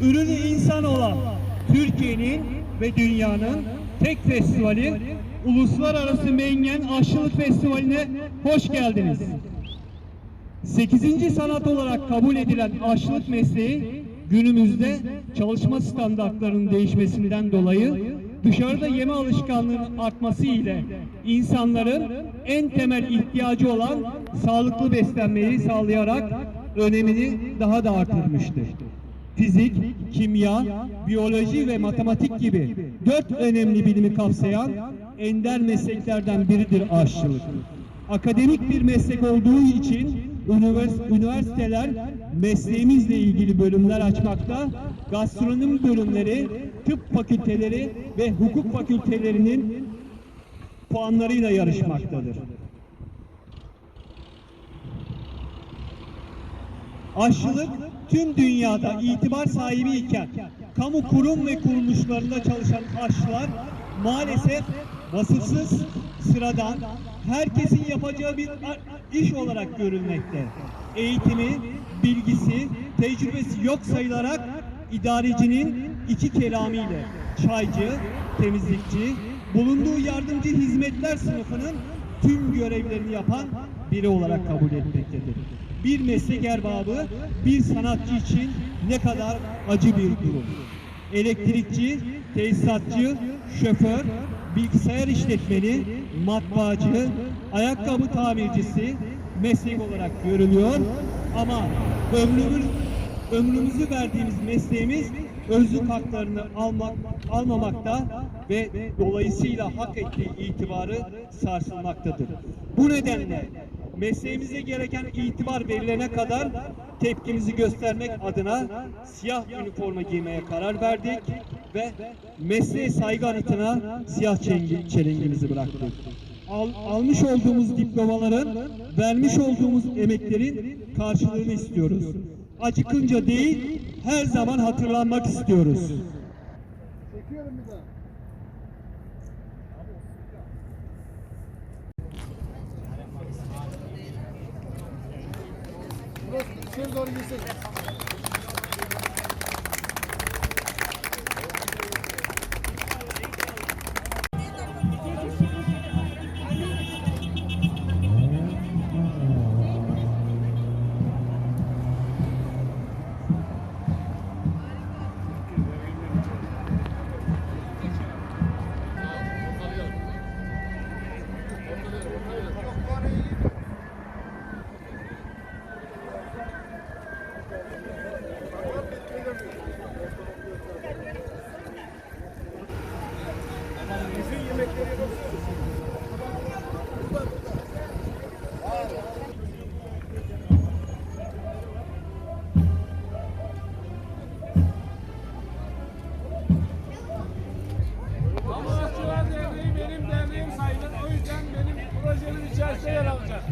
ürünü insan olan Türkiye'nin ve dünyanın tek festivali Uluslararası Mengen Aşçılık Festivali'ne hoş geldiniz. 8. sanat olarak kabul edilen aşçılık mesleği günümüzde çalışma standartlarının değişmesinden dolayı dışarıda yeme alışkanlığının artması ile insanların en temel ihtiyacı olan sağlıklı beslenmeyi sağlayarak önemini daha da artırmıştır. Fizik, kimya, biyoloji ve matematik gibi dört önemli bilimi kapsayan ender mesleklerden biridir aşçılık akademik bir meslek olduğu için ünivers- üniversiteler mesleğimizle ilgili bölümler açmakta, gastronomi bölümleri, tıp fakülteleri ve hukuk fakültelerinin puanlarıyla yarışmaktadır. Aşçılık tüm dünyada itibar sahibi iken kamu kurum ve kuruluşlarında çalışan aşçılar maalesef vasıfsız, sıradan, herkesin yapacağı bir iş olarak görülmekte. Eğitimi, bilgisi, tecrübesi yok sayılarak idarecinin iki kelamiyle çaycı, temizlikçi, bulunduğu yardımcı hizmetler sınıfının tüm görevlerini yapan biri olarak kabul etmektedir bir meslek erbabı, bir sanatçı için ne kadar acı bir durum. Elektrikçi, tesisatçı, şoför, bilgisayar işletmeni, matbaacı, ayakkabı tamircisi meslek olarak görülüyor ama ömrümüz ömrümüzü verdiğimiz mesleğimiz özlük haklarını almak almamakta ve dolayısıyla hak ettiği itibarı sarsılmaktadır. Bu nedenle mesleğimize gereken itibar verilene kadar tepkimizi göstermek adına siyah üniforma giymeye karar verdik ve mesleğe saygı anıtına siyah çelengimizi bıraktık. Al- almış olduğumuz diplomaların, vermiş olduğumuz emeklerin karşılığını istiyoruz. Acıkınca değil, her zaman hatırlanmak istiyoruz. Çekiyorum bir daha. İçeri doğru girsek. Ama benim derneğim sayılır. O yüzden benim projemin içerisinde yer alacak.